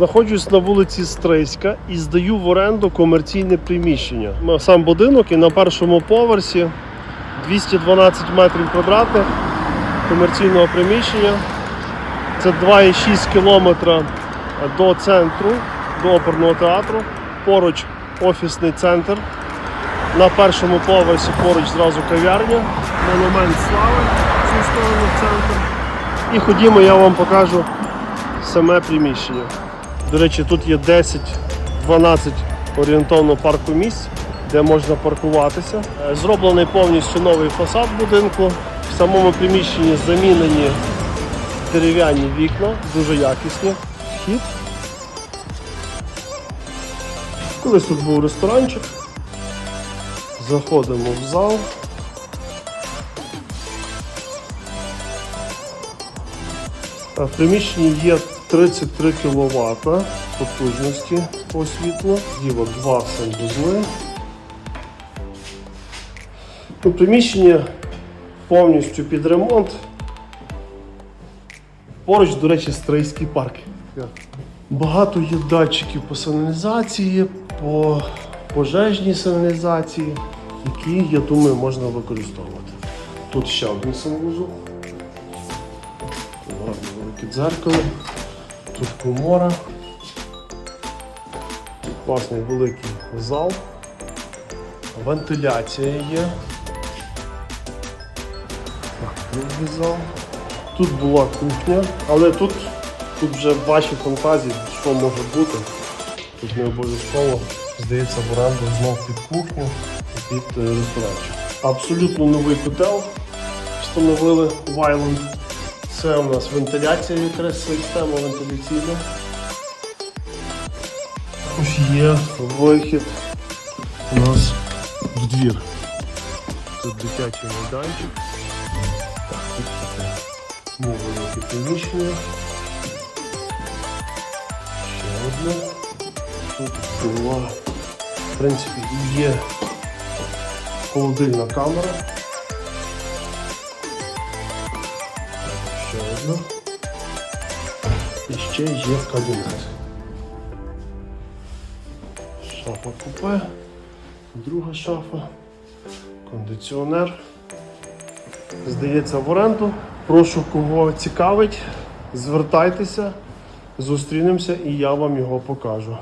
Знаходжусь на вулиці Стрийська і здаю в оренду комерційне приміщення. Сам будинок і на першому поверсі 212 метрів квадратних комерційного приміщення. Це 2,6 кілометра до центру, до оперного театру. Поруч офісний центр. На першому поверсі поруч зразу кав'ярня, монумент слави цю сторону в центр. І ходімо, я вам покажу саме приміщення. До речі, тут є 10-12 орієнтовно парку місць, де можна паркуватися. Е, Зроблений повністю новий фасад будинку. В самому приміщенні замінені дерев'яні вікна, дуже якісні. Вхід. Колись тут був ресторанчик. Заходимо в зал. В приміщенні є 33 кВт потужності по світлу, діло два санвузли. Ну, приміщення повністю під ремонт. Поруч, до речі, Стрийський парк. Багато є датчиків по сигналізації, по пожежній сигналізації, які, я думаю, можна використовувати. Тут ще один санвузол. Гарне велике дзеркало. Тут комора. Класний великий зал. Вентиляція є. Другий зал. Тут була кухня, але тут, тут вже ваші фантазії, що може бути. Тут не обов'язково, здається, в оренду знов під кухню і під е, ресторанчик. Абсолютно новий котел встановили Вайланд. Це у нас вентиляція, якраз система вентиляційна. Ось є вихід у нас в двір. Тут дитячий майданчик. Велике приміщення. Ще одне. Тут була, в принципі, є холодильна камера. Ще. І ще є кабінет. Шафа купе, друга шафа, кондиціонер. Здається, в оренду. Прошу, кого цікавить, звертайтеся, зустрінемося і я вам його покажу.